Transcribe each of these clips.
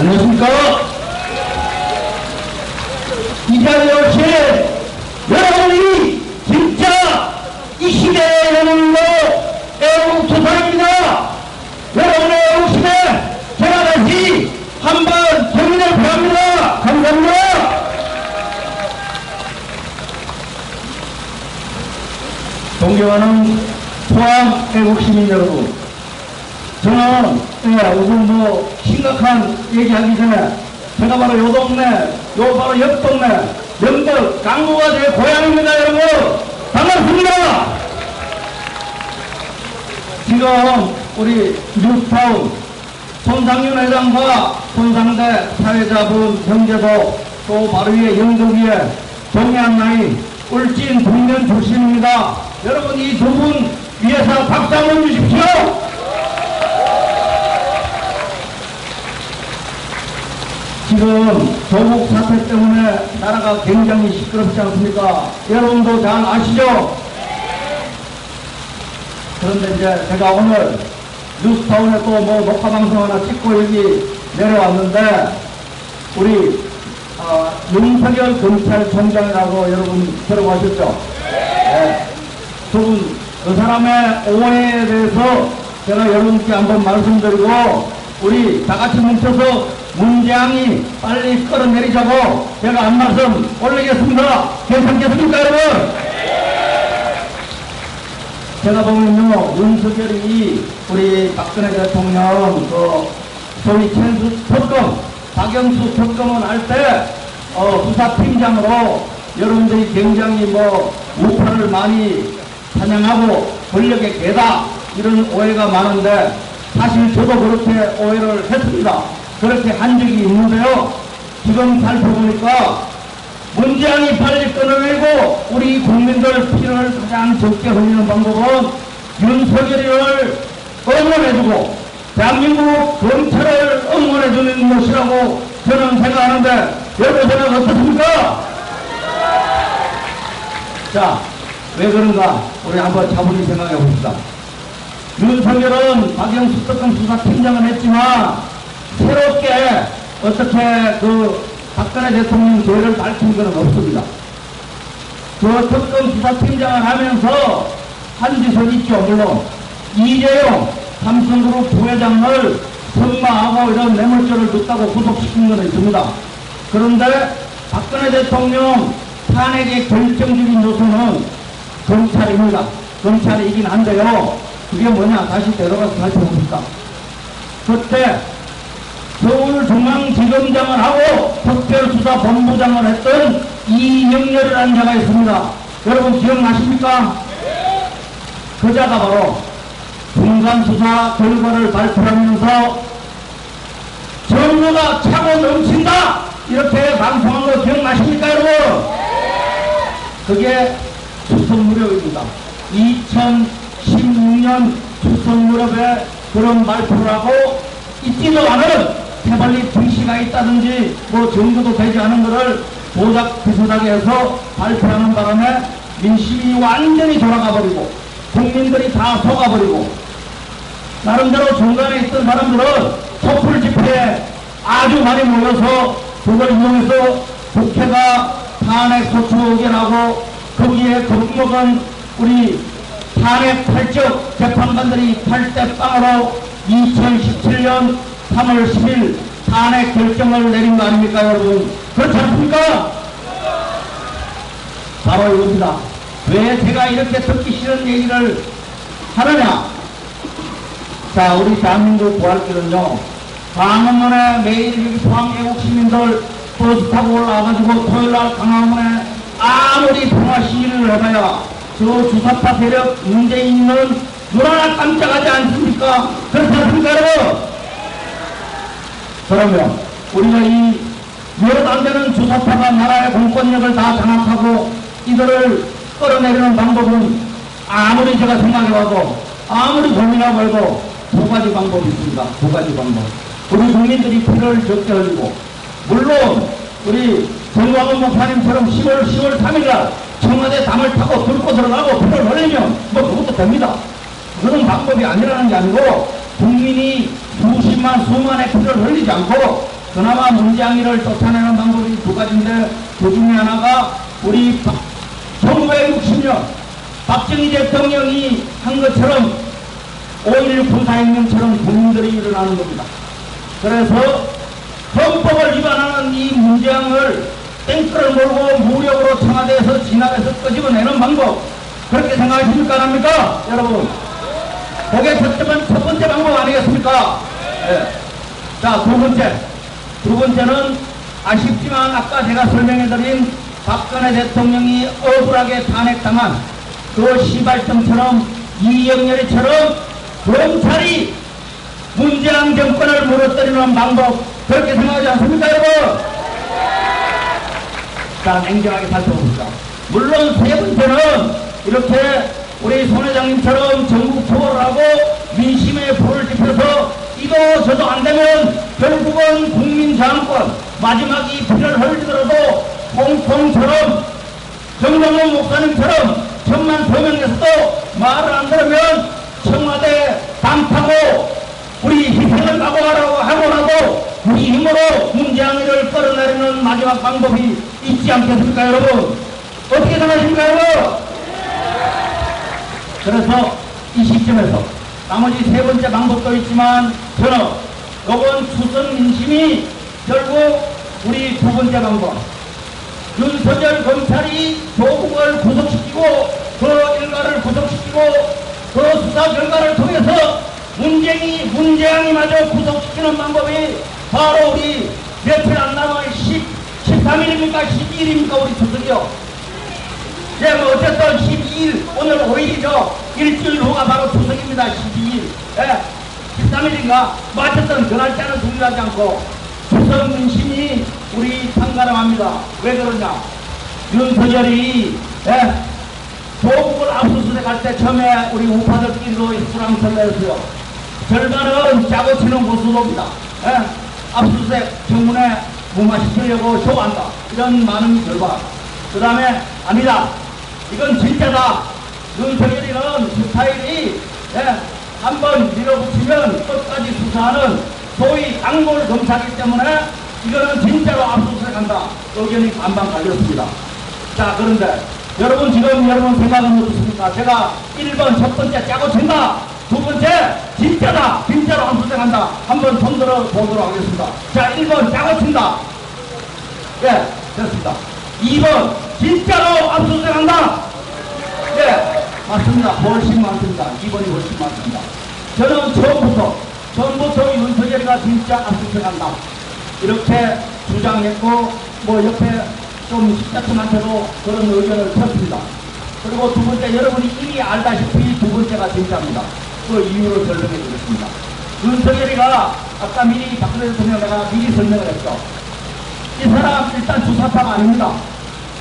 안녕하십니까? 이 자리에 오신 여러분이 진짜 이 시대의 영웅으로 애국투사입니다. 여러분의 애국심에 제가 다시 한번 경의를 표합니다. 감사합니다. 존경하는 포항 애국시민 여러분, 저는 예, 우선 뭐 심각한 얘기하기 전에 제가 바로 요 동네, 요 바로 옆 동네 영덕 강구가 제 고향입니다, 여러분. 반갑습니다. 지금 우리 뉴타운 손상윤 회장과 손상대 사회자분 경제도 또 바로 위에 영덕 위에 동해안라인 울진 동면 출신입니다. 여러분 이 두 분 위해서 박수 한번 주십시오. 지금 조국 사태 때문에 나라가 굉장히 시끄럽지 않습니까? 여러분도 잘 아시죠? 그런데 이제 제가 오늘 뉴스타운에 또 뭐 녹화 방송 하나 찍고 여기 내려왔는데 우리 어, 윤석열 검찰총장이라고 여러분 들어보셨죠? 네. 두분 그 사람의 오해에 대해서 제가 여러분께 한번 말씀드리고 우리 다 같이 뭉쳐서 문재앙이 빨리 끌어내리자고 제가 한 말씀 올리겠습니다. 괜찮겠습니까 여러분? 제가 보면요, 윤석열이 우리 박근혜 대통령 그 소위 천수 특검, 박영수 특검을 할 때, 어, 수사팀장으로 여러분들이 굉장히 뭐, 우파를 많이 찬양하고 권력의 개다, 이런 오해가 많은데, 사실 저도 그렇게 오해를 했습니다. 그렇게 한 적이 있는데요. 지금 살펴보니까 문재앙이 빨리 끊어내고 우리 국민들 피를 가장 적게 흘리는 방법은 윤석열이를 응원해주고 대한민국 검찰을 응원해주는 것이라고 저는 생각하는데 여러분 생각 어떻습니까? 자, 왜 그런가? 우리 한번 차분히 생각해 봅시다. 윤석열은 박영수 특검 수사팀장을 했지만 새롭게 어떻게 그 박근혜 대통령 죄를 밝힌 것은 없습니다. 그 특검 수사팀장을 하면서 한 짓은 있죠, 물론. 이재용 삼성그룹 부회장을 선마하고 이런 뇌물죄를 줬다고 구속시킨 것은 있습니다. 그런데 박근혜 대통령 탄핵의 결정적인 요소는 검찰입니다. 검찰이긴 한데요. 그게 뭐냐? 다시 내려가서 살펴봅시다. 그때 서울중앙지검장을 하고 특별수사본부장을 했던 이영렬이라는 자가 있습니다. 여러분 기억나십니까? 그 자가 바로 중간수사 결과를 발표하면서 정부가 차고 넘친다! 이렇게 방송한 거 기억나십니까, 여러분? 그게 추석 무렵입니다. 2016년 추석 무렵에 그런 발표를 하고 있지도 않은 태발리 불씨가 있다든지 뭐 정도도 되지 않은 것을 조작 비슷하게 해서 발표하는 바람에 민심이 완전히 돌아가 버리고 국민들이 다 속아버리고 나름대로 중간에 있던 사람들은 촛불 집회에 아주 많이 모여서 그걸 이용해서 국회가 탄핵 소추 의견하고 거기에 겁먹은 우리 탄핵 탈적 재판관들이 팔대 빵으로 2017년 3월 10일 탄핵 결정을 내린 거 아닙니까 여러분 그렇지 않습니까? 바로 이겁니다 왜 제가 이렇게 듣기 싫은 얘기를 하느냐 자 우리 대한민국 부활길은요 광화문에 매일 여기 포항 애국 시민들 버스 타고 올라와가지고 토요일날 광화문에 아무리 통화 시위를 해봐야 저 주사파 세력 문재인은 눈 하나 깜짝하지 않습니까? 그렇지 않습니까 여러분? 그러면 우리가 이 몇 안 되는 주사파가 나라의 공권력을 다 장악하고 이들을 끌어내리는 방법은 아무리 제가 생각해봐도 아무리 고민해봐도 두 가지 방법이 있습니다. 두 가지 방법. 우리 국민들이 피를 적게 흘리고 물론 우리 정광훈 목사님처럼 10월 10월 3일날 청와대 담을 타고 들고 들어가고 피를 흘리면 뭐 그것도 됩니다. 그런 방법이 아니라는 게 아니고 국민이 수십만 수만의 피를 흘리지 않고 그나마 문재앙이를 쫓아내는 방법이 두 가지인데 그 중에 하나가 우리 1960년 박정희 대통령이 한 것처럼 5.16 군사혁명처럼 국민들이 일어나는 겁니다. 그래서 헌법을 위반하는 이 문재앙을 땡크를 몰고 무력으로 청와대에서 진압해서 끄집어내는 방법 그렇게 생각하십니까? 안 합니까? 여러분 그게 첫, 번- 첫 번째 방법 아니겠습니까? 예. 자, 두 번째. 두 번째는 아쉽지만 아까 제가 설명해드린 박근혜 대통령이 억울하게 탄핵당한 그 시발점처럼 이영렬이처럼 검찰이 문재인 정권을 무너뜨리는 방법 그렇게 생각하지 않습니까 여러분? 자 냉정하게 살펴봅시다. 물론 세 번째는 이렇게 우리 손 회장님처럼 전국 투어를 하고 민심의 불을 지펴서 이도 저도 안 되면 결국은 국민 저항권 마지막이 피를 흘리더라도 홍콩처럼 정명훈 목사님처럼 천만 서명에서도 말을 안 들으면 청와대 담타고 우리 희생을 각오하라고 하고라도 우리 힘으로 문재앙이를 끌어내리는 마지막 방법이 있지 않겠습니까 여러분? 어떻게 생각하십니까 여러분? 그래서 이 시점에서 나머지 세 번째 방법도 있지만 저는 이번 추선 민심이 결국 우리 두 번째 방법. 윤석열 검찰이 조국을 구속시키고 그 일가를 구속시키고 그 수사 결과를 통해서 문재인이 문재앙이 마저 구속시키는 방법이 바로 우리 며칠 안 남아 10, 13일입니까? 12일입니까? 우리 추석이요. 예, 뭐 어쨌든 12일 오늘 5일이죠. 일주일 후가 바로 추석입니다. 12일 예, 13일인가 뭐 어쨌든 그 날짜는 중요하지 않고 추석 민심이 우리 판가름합니다 왜 그러냐 윤석열이 예, 조국을 압수수색 할 때 처음에 우리 우파들끼리도 수랑설레었어요. 절반은 짜고 치는 고수도입니다. 예? 압수수색 정문에 무마시키려고 쇼한다. 이런 많은 결과. 그 다음에 아니다. 이건 진짜다. 윤석열이는 스타일이 예? 한번 밀어붙이면 끝까지 수사하는 소위 강골 검사기 때문에 이거는 진짜로 압수수색한다. 의견이 반반 갈렸습니다. 자 그런데 여러분 지금 여러분 생각은 어떻습니까? 제가 1번 첫 번째 짜고 친다. 두 번째 진짜다. 진짜로 압수수색한다. 한번 손들어 보도록 하겠습니다. 자 1번 짜고 친다. 예 됐습니다. 2번 진짜로 압수수색한다. 예 맞습니다. 훨씬 많습니다. 2번이 훨씬 많습니다. 저는 처음부터 처음부터 윤석열이가 진짜 압수수색한다. 이렇게 주장했고 뭐 옆에 좀 식자층한테도 그런 의견을 폈습니다. 그리고 두 번째 여러분이 이미 알다시피 두 번째가 진짜입니다. 그 이유를 설명해 드리겠습니다. 윤석열이가 아까 미리 박근혜 대통령 내가 미리 설명을 했죠. 이 사람 일단 주사파가 아닙니다.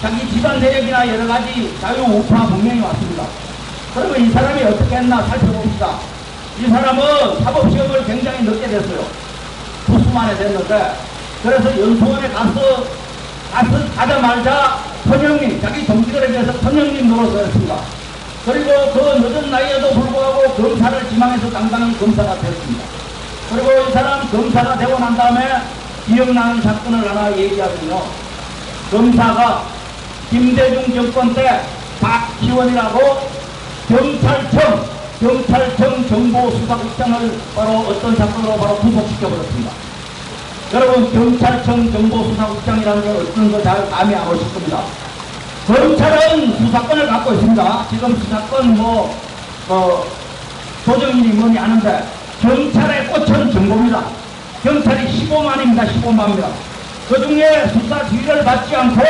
자기 집안 세력이나 여러 가지 자유 우파 분명히 왔습니다. 그러면 이 사람이 어떻게 했나 살펴봅시다. 이 사람은 사법시험을 굉장히 늦게 됐어요. 90만에 됐는데 그래서 연수원에 가서 가서 가자마자 선영님 자기 동기들에 대해서 선영님 노릇을 했습니다. 그리고 그 늦은 나이에도 불구하고 검사를 지망해서 당당한 검사가 됐습니다. 그리고 이 사람 검사가 되고 난 다음에 기억나는 사건을 하나 얘기하면요. 검사가 김대중 정권 때 박지원이라고 경찰청, 경찰청 정보수사국장을 바로 어떤 사건으로 바로 구속시켜버렸습니다. 여러분 경찰청 정보수사국장이라는 걸 어떤 거 잘 감이 안 오실 겁니다. 검찰은 수사권을 갖고 있습니다. 지금 수사권 뭐 어, 조정인이 뭐니 아는데 경찰의 꽃은 정보입니다. 경찰이 15만입니다. 15만입니다. 그 중에 수사 지휘를 받지 않고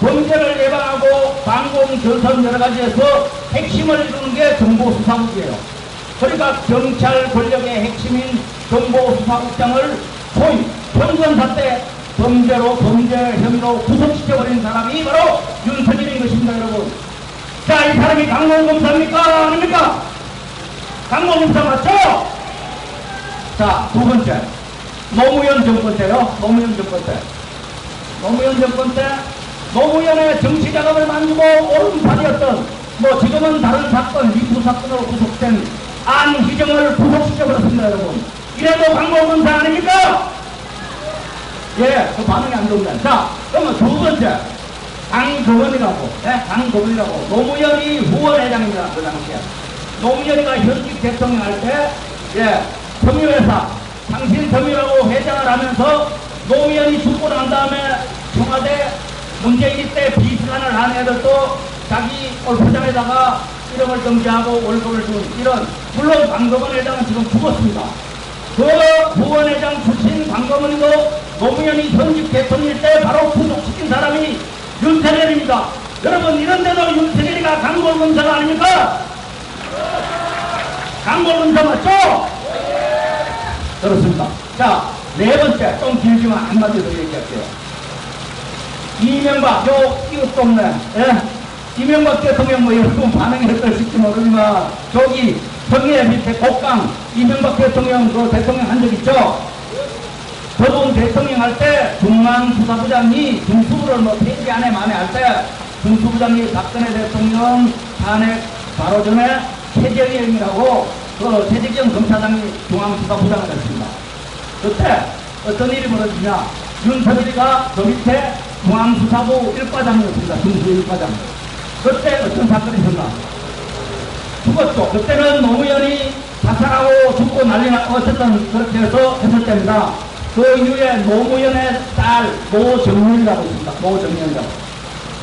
범죄를 예방하고 방공, 결선 여러 가지에서 핵심을 이루는 게 정보수사국이에요. 그러니까 경찰 권력의 핵심인 정보수사국장을 소위 평선사 때 범죄로 범죄 혐의로 구속시켜버린 사람이 바로 윤석열인 것입니다 여러분. 자 이 사람이 강공검사입니까? 아닙니까? 강공검사 맞죠? 자 두 번째. 노무현 정권 때요. 노무현 정권 때 노무현 정권 때 노무현의 정치 자금을 만들고 오른팔이었던 뭐 지금은 다른 사건 위부 사건으로 구속된 안희정을 구속시켜버렸습니다 여러분 이래도 강공검사 아닙니까 예, 그 반응이 안 좋습니다. 자, 그러면 두 번째. 강거원이라고, 예, 강거원이라고. 노무현이 후원회장입니다. 그 당시에. 노무현이가 현직 대통령 할 때, 예, 섬유회사, 당신 섬유라고 회장을 하면서 노무현이 죽고 난 다음에 청와대 문재인 때 비판을 한 애들도 자기 골프장에다가 이름을 등재하고 월급을 준 이런, 물론 강거원 회장은 지금 죽었습니다. 그 후원회장 출신 강거문이고 노무현이 현직 대통령 때 바로 구속시킨 사람이 윤석열입니다. 여러분 이런데도 윤석열이가 강골검사가 아닙니까? 강골검사 맞죠? 그렇습니다. 자, 네 번째, 좀 길지만 한마디 더 얘기할게요. 이명박, 요, 이것도 없네. 예? 이명박 대통령 뭐 여러분 반응이 어떨지 모르지만, 저기, 성예 밑에 곡강, 이명박 대통령 그 대통령 한 적 있죠? 저분 대통령 할 때 중앙 수사부장이 중수부를 뭐 폐지 안에 만에 할 때 중수부장이 박근혜 대통령 탄핵 바로 전에 최재형이라고 그 최재형 검사장이 중앙수사부장을 했습니다. 그때 어떤 일이 벌어지냐 윤석열이가 그 밑에 중앙수사부 1과장이었습니다. 중수 1과장. 그때 어떤 사건이 있었나? 죽었죠. 그때는 노무현이 자살하고 죽고 난리 나, 어쨌든 그렇게 해서 했을 때입니다. 그 이후에 노무현의 딸 노정연이라고 있습니다. 노정연이라고.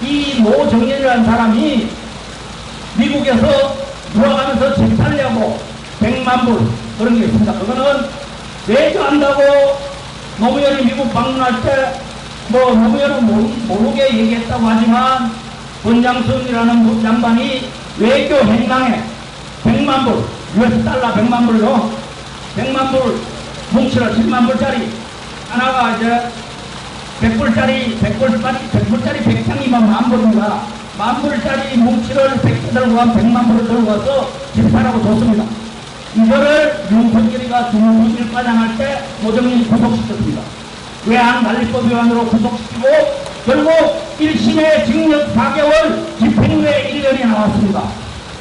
이 노정연이라는 사람이 미국에서 돌아가면서 집 살려고 100만 불 그런 게 있습니다. 그거는 외교한다고 노무현이 미국 방문할 때 뭐 노무현은 모르, 모르게 얘기했다고 하지만 권장순이라는 양반이 외교 행방에 100만 불, US 달러 100만 불로 100만 불 뭉치를 10만 불짜리 하나가 이제 100불짜리 100불짜리 100불짜리 100장이면 만 불인가 만 불짜리 뭉치를 100개 들고 간 100만 불을 들고 가서 집사라고 줬습니다. 이거를 윤석열이가 중일과장 할 때 노정민 구속시켰습니다. 외환관리법 위반으로 구속시키고 결국 1심에 징역 4개월 집행유예 1년이 나왔습니다.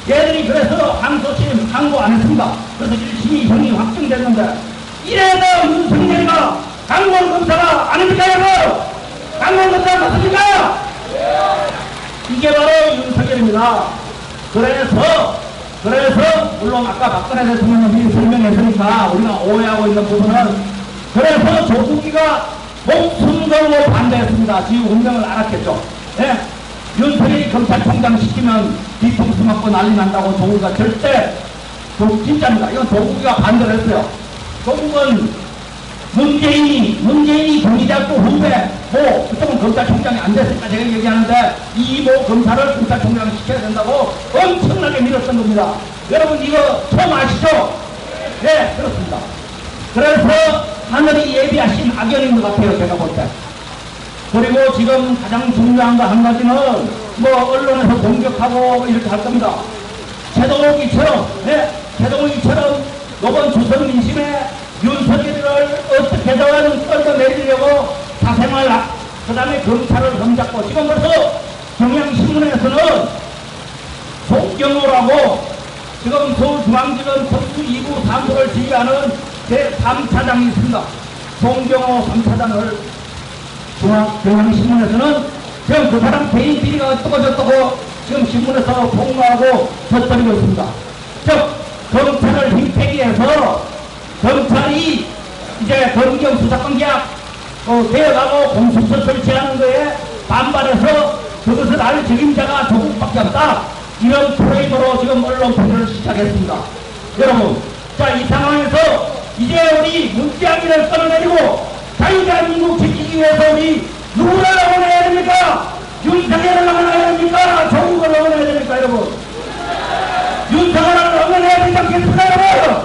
얘들이 그래서 항소심 항고 안 했습니다. 그래서 1심이 형이 확정됐는데 이래도 윤석열이가 강원 검사가 아닙니까 여러분? 강원 검사가 맞습니까? 이게 바로 윤석열입니다. 그래서 그래서 물론 아까 박근혜 대통령은 미리 설명했으니까 우리가 오해하고 있는 부분은 그래서 조국이가 목숨 걸고 반대했습니다. 지금 운명을 알았겠죠. 예? 윤석열이 검찰총장 시키면 뒤통수 맞고 난리 난다고 조국이가 절대 조- 진짜입니다. 이건 조국이가 반대를 했어요. 조국은 문재인이 문재인이 경기대학교 후배 뭐 그쪽은 검찰총장이 안 됐으니까 제가 얘기하는데 이 모 검사를 검찰총장 시켜야 된다고 엄청나게 밀었던 겁니다. 여러분 이거 처음 아시죠? 네 그렇습니다. 그래서 하늘이 예비하신 악연인 것 같아요 제가 볼 때. 그리고 지금 가장 중요한 거 한 가지는 뭐 언론에서 공격하고 이렇게 할 겁니다. 최동욱이처럼, 네, 최동욱이처럼 이번 주선 민심에 윤석열을 어떻게든 끌어내리려고 사생활, 그 다음에 검찰을 흠잡고 지금 벌써 경향신문에서는 송경호라고 지금 서울중앙지검 특수 2부 사무를 지휘하는 제3차장이 있습니다. 송경호 3차장을 중앙경향신문에서는 지금 그 사람 개인 비리가 저떻고 지금 신문에서 폭로하고 터뜨리고 있습니다. 즉 검찰을 힘빼기해서 검찰이 이제 검경 수사권 계약 어, 되어가고 공수처 설치하는 거에 반발해서 그것을 알 책임자가 조국밖에 없다. 이런 프레임으로 지금 언론 표현을 시작했습니다. 여러분, 자, 이 상황에서 이제 우리 문재인을 끌어내리고 자유대한민국 지키기 위해서 우리 누구를 응원해야 됩니까? 윤석열을 응원해야 됩니까? 조국을 응원해야 됩니까, 여러분? 윤석열을 응원해야 되지 않겠습니까, 여러분?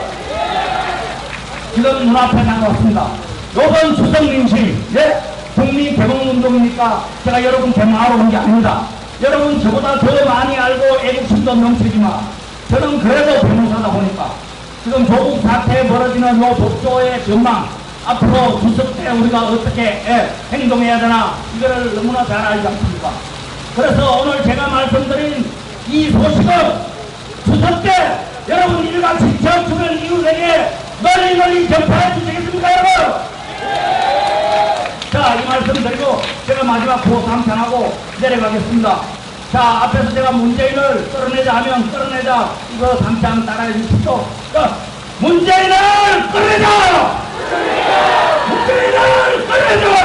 지금 눈앞에 나왔습니다. 요번 수성민심, 예? 국민 개봉운동이니까 제가 여러분 개망하러 온 게 아닙니다. 여러분 저보다 더 많이 알고 애국심도 넘치지만 저는 그래도 변호사다 보니까 지금 조국 사태에 벌어지는 요 독조의 전망 앞으로 주석 때 우리가 어떻게 예, 행동해야 되나 이거를 너무나 잘 알지 않습니까? 그래서 오늘 제가 말씀드린 이 소식은 주석 때 여러분 일같이 전투는 이웃에게 널리 널리 전파해 주시겠습니까 여러분? 자 자, 이 말씀 드리고 제가 마지막 보고 상상하고 내려가겠습니다. 자 앞에서 제가 문재인을 끌어내자 하면 끌어내자. 이거 당장 따라해 주십시오. 자, 문재인을 끌어내자! 문재인을 끌어내자!